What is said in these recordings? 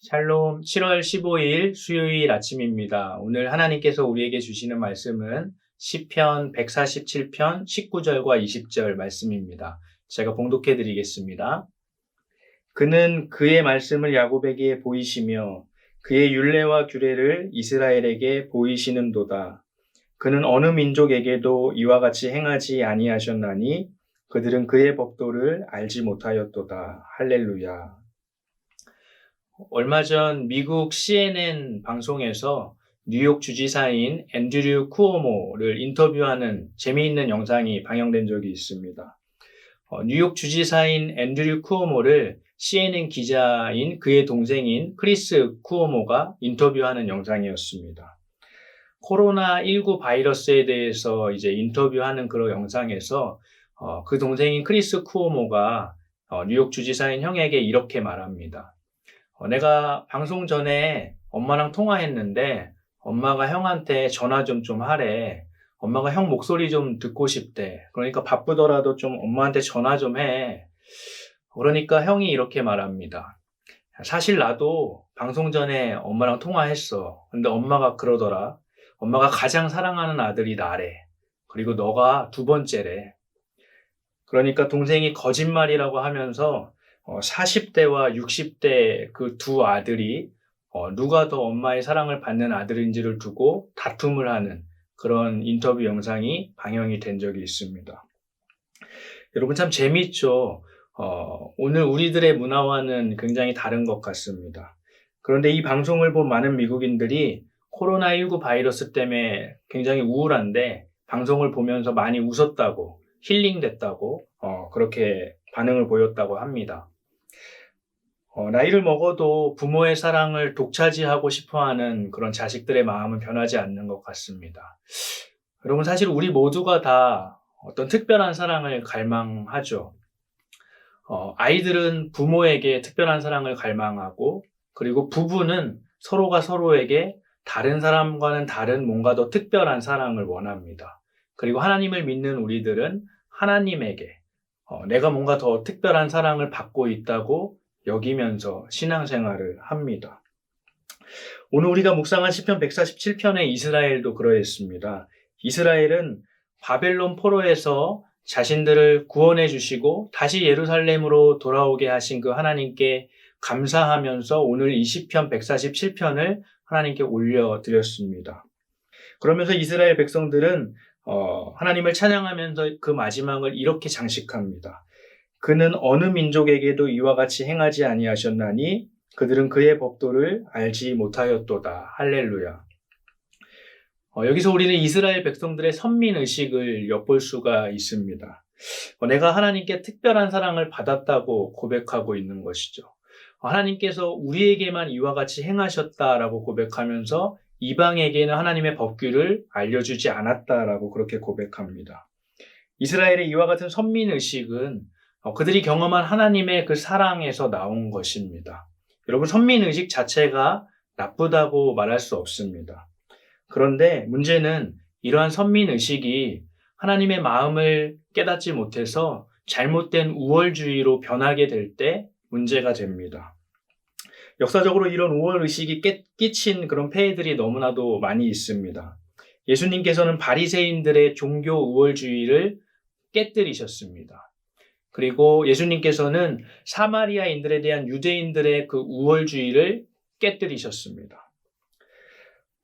샬롬 7월 15일 수요일 아침입니다. 오늘 하나님께서 우리에게 주시는 말씀은 시편 147편 19절과 20절 말씀입니다. 제가 봉독해 드리겠습니다. 그는 그의 말씀을 야곱에게 보이시며 그의 율례와 규례를 이스라엘에게 보이시는도다. 그는 어느 민족에게도 이와 같이 행하지 아니하셨나니 그들은 그의 법도를 알지 못하였도다. 할렐루야. 얼마 전 미국 CNN 방송에서 뉴욕 주지사인 앤드류 쿠오모를 인터뷰하는 재미있는 영상이 방영된 적이 있습니다. 어, 뉴욕 주지사인 앤드류 쿠오모를 CNN 기자인 그의 동생인 크리스 쿠오모가 인터뷰하는 영상이었습니다. 코로나19 바이러스에 대해서 이제 인터뷰하는 그런 영상에서 어, 그 동생인 크리스 쿠오모가 어, 뉴욕 주지사인 형에게 이렇게 말합니다. 어, 내가 방송 전에 엄마랑 통화했는데 엄마가 형한테 전화 좀 좀 하래. 엄마가 형 목소리 좀 듣고 싶대. 그러니까 바쁘더라도 좀 엄마한테 전화 좀 해. 그러니까 형이 이렇게 말합니다. 사실 나도 방송 전에 엄마랑 통화했어. 근데 엄마가 그러더라. 엄마가 가장 사랑하는 아들이 나래. 그리고 너가 두 번째래. 그러니까 동생이 거짓말이라고 하면서 40대와 60대 그 두 아들이 어, 누가 더 엄마의 사랑을 받는 아들인지를 두고 다툼을 하는 그런 인터뷰 영상이 방영이 된 적이 있습니다. 여러분 참 재밌죠? 어, 오늘 우리들의 문화와는 굉장히 다른 것 같습니다. 그런데 이 방송을 본 많은 미국인들이 코로나19 바이러스 때문에 굉장히 우울한데 방송을 보면서 많이 웃었다고 힐링됐다고 어, 그렇게 반응을 보였다고 합니다. 어, 나이를 먹어도 부모의 사랑을 독차지하고 싶어 하는 그런 자식들의 마음은 변하지 않는 것 같습니다. 여러분, 사실 우리 모두가 다 어떤 특별한 사랑을 갈망하죠. 어, 아이들은 부모에게 특별한 사랑을 갈망하고, 그리고 부부는 서로가 서로에게 다른 사람과는 다른 뭔가 더 특별한 사랑을 원합니다. 그리고 하나님을 믿는 우리들은 하나님에게 어, 내가 뭔가 더 특별한 사랑을 받고 있다고 여기면서 신앙생활을 합니다. 오늘 우리가 묵상한 시편 147편의 이스라엘도 그러했습니다. 이스라엘은 바벨론 포로에서 자신들을 구원해 주시고 다시 예루살렘으로 돌아오게 하신 그 하나님께 감사하면서 오늘 이 시편 147편을 하나님께 올려드렸습니다. 그러면서 이스라엘 백성들은 어, 하나님을 찬양하면서 그 마지막을 이렇게 장식합니다. 그는 어느 민족에게도 이와 같이 행하지 아니하셨나니 그들은 그의 법도를 알지 못하였도다. 할렐루야. 어, 여기서 우리는 이스라엘 백성들의 선민 의식을 엿볼 수가 있습니다. 어, 내가 하나님께 특별한 사랑을 받았다고 고백하고 있는 것이죠. 어, 하나님께서 우리에게만 이와 같이 행하셨다라고 고백하면서 이방에게는 하나님의 법규를 알려주지 않았다라고 그렇게 고백합니다. 이스라엘의 이와 같은 선민 의식은 어, 그들이 경험한 하나님의 그 사랑에서 나온 것입니다. 여러분, 선민의식 자체가 나쁘다고 말할 수 없습니다. 그런데 문제는 이러한 선민의식이 하나님의 마음을 깨닫지 못해서 잘못된 우월주의로 변하게 될 때 문제가 됩니다. 역사적으로 이런 우월의식이 끼친 그런 폐해들이 너무나도 많이 있습니다. 예수님께서는 바리새인들의 종교 우월주의를 깨뜨리셨습니다. 그리고 예수님께서는 사마리아인들에 대한 유대인들의 그 우월주의를 깨뜨리셨습니다.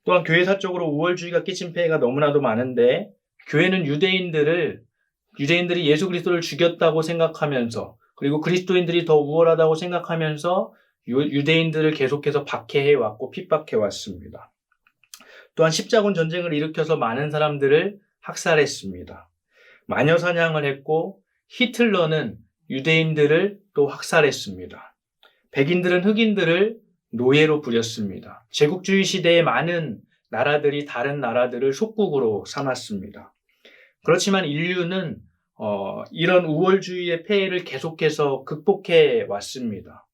또한 교회사적으로 우월주의가 끼친 폐해가 너무나도 많은데 교회는 유대인들을 유대인들이 예수 그리스도를 죽였다고 생각하면서 그리고 그리스도인들이 더 우월하다고 생각하면서 유대인들을 계속해서 박해해 왔고 핍박해 왔습니다. 또한 십자군 전쟁을 일으켜서 많은 사람들을 학살했습니다. 마녀 사냥을 했고 히틀러는 유대인들을 또 학살했습니다. 백인들은 흑인들을 노예로 부렸습니다. 제국주의 시대에 많은 나라들이 다른 나라들을 속국으로 삼았습니다. 그렇지만 인류는 어, 이런 우월주의의 폐해를 계속해서 극복해 왔습니다.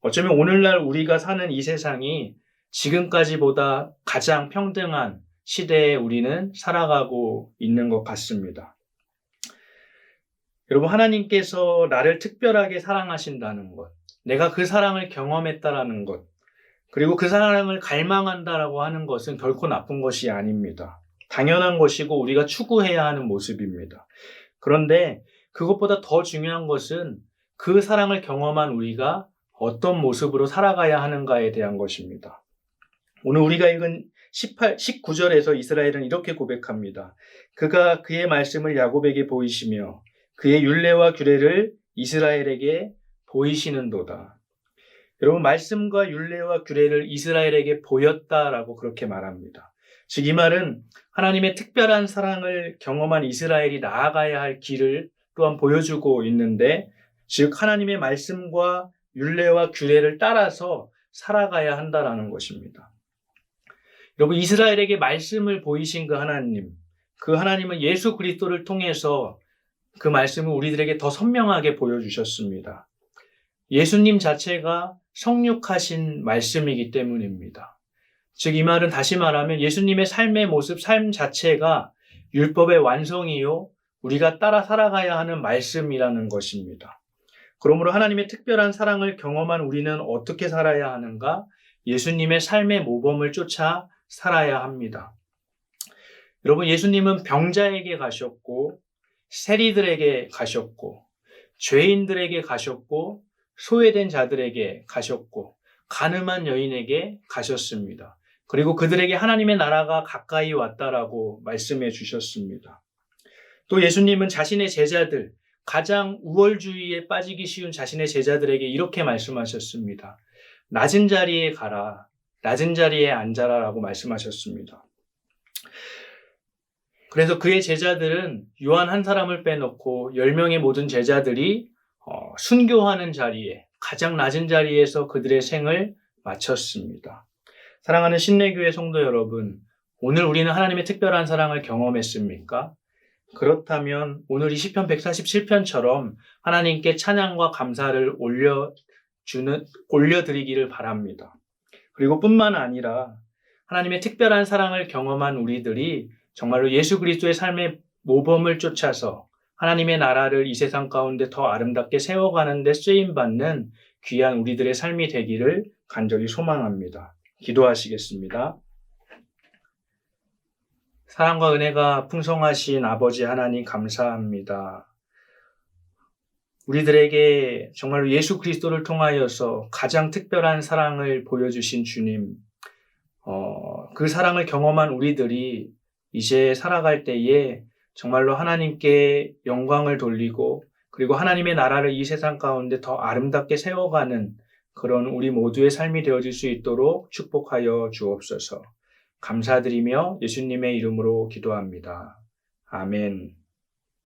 어쩌면 오늘날 우리가 사는 이 세상이 지금까지보다 가장 평등한 시대에 우리는 살아가고 있는 것 같습니다. 여러분, 하나님께서 나를 특별하게 사랑하신다는 것, 내가 그 사랑을 경험했다라는 것, 그리고 그 사랑을 갈망한다라고 하는 것은 결코 나쁜 것이 아닙니다. 당연한 것이고 우리가 추구해야 하는 모습입니다. 그런데 그것보다 더 중요한 것은 그 사랑을 경험한 우리가 어떤 모습으로 살아가야 하는가에 대한 것입니다. 오늘 우리가 읽은 18, 19절에서 이스라엘은 이렇게 고백합니다. 그가 그의 말씀을 야곱에게 보이시며 그의 율례와 규례를 이스라엘에게 보이시는도다. 여러분 말씀과 율례와 규례를 이스라엘에게 보였다라고 그렇게 말합니다. 즉 이 말은 하나님의 특별한 사랑을 경험한 이스라엘이 나아가야 할 길을 또한 보여주고 있는데 즉 하나님의 말씀과 율례와 규례를 따라서 살아가야 한다라는 것입니다. 여러분 이스라엘에게 말씀을 보이신 그 하나님, 그 하나님은 예수 그리스도를 통해서 그 말씀을 우리들에게 더 선명하게 보여주셨습니다. 예수님 자체가 성육하신 말씀이기 때문입니다. 즉, 이 말은 다시 말하면 예수님의 삶의 모습, 삶 자체가 율법의 완성이요, 우리가 따라 살아가야 하는 말씀이라는 것입니다. 그러므로 하나님의 특별한 사랑을 경험한 우리는 어떻게 살아야 하는가? 예수님의 삶의 모범을 쫓아 살아야 합니다. 여러분, 예수님은 병자에게 가셨고, 세리들에게 가셨고, 죄인들에게 가셨고, 소외된 자들에게 가셨고, 가늠한 여인에게 가셨습니다. 그리고 그들에게 하나님의 나라가 가까이 왔다라고 말씀해 주셨습니다. 또 예수님은 자신의 제자들, 가장 우월주의에 빠지기 쉬운 자신의 제자들에게 이렇게 말씀하셨습니다. 낮은 자리에 가라. 낮은 자리에 앉아라 라고 말씀하셨습니다. 그래서 그의 제자들은 요한 한 사람을 빼놓고 10명의 모든 제자들이 어, 순교하는 자리에 가장 낮은 자리에서 그들의 생을 마쳤습니다. 사랑하는 신내교회 성도 여러분, 오늘 우리는 하나님의 특별한 사랑을 경험했습니까? 그렇다면 오늘 이 시편 147편처럼 하나님께 찬양과 감사를 올려 주는 올려 드리기를 바랍니다. 그리고 뿐만 아니라 하나님의 특별한 사랑을 경험한 우리들이 정말로 예수 그리스도의 삶의 모범을 쫓아서 하나님의 나라를 이 세상 가운데 더 아름답게 세워가는 데 쓰임 받는 귀한 우리들의 삶이 되기를 간절히 소망합니다. 기도하시겠습니다. 사랑과 은혜가 풍성하신 아버지 하나님 감사합니다. 우리들에게 정말로 예수 그리스도를 통하여서 가장 특별한 사랑을 보여주신 주님, 어, 그 사랑을 경험한 우리들이 이제 살아갈 때에 정말로 하나님께 영광을 돌리고 그리고 하나님의 나라를 이 세상 가운데 더 아름답게 세워가는 그런 우리 모두의 삶이 되어질 수 있도록 축복하여 주옵소서. 감사드리며 예수님의 이름으로 기도합니다. 아멘.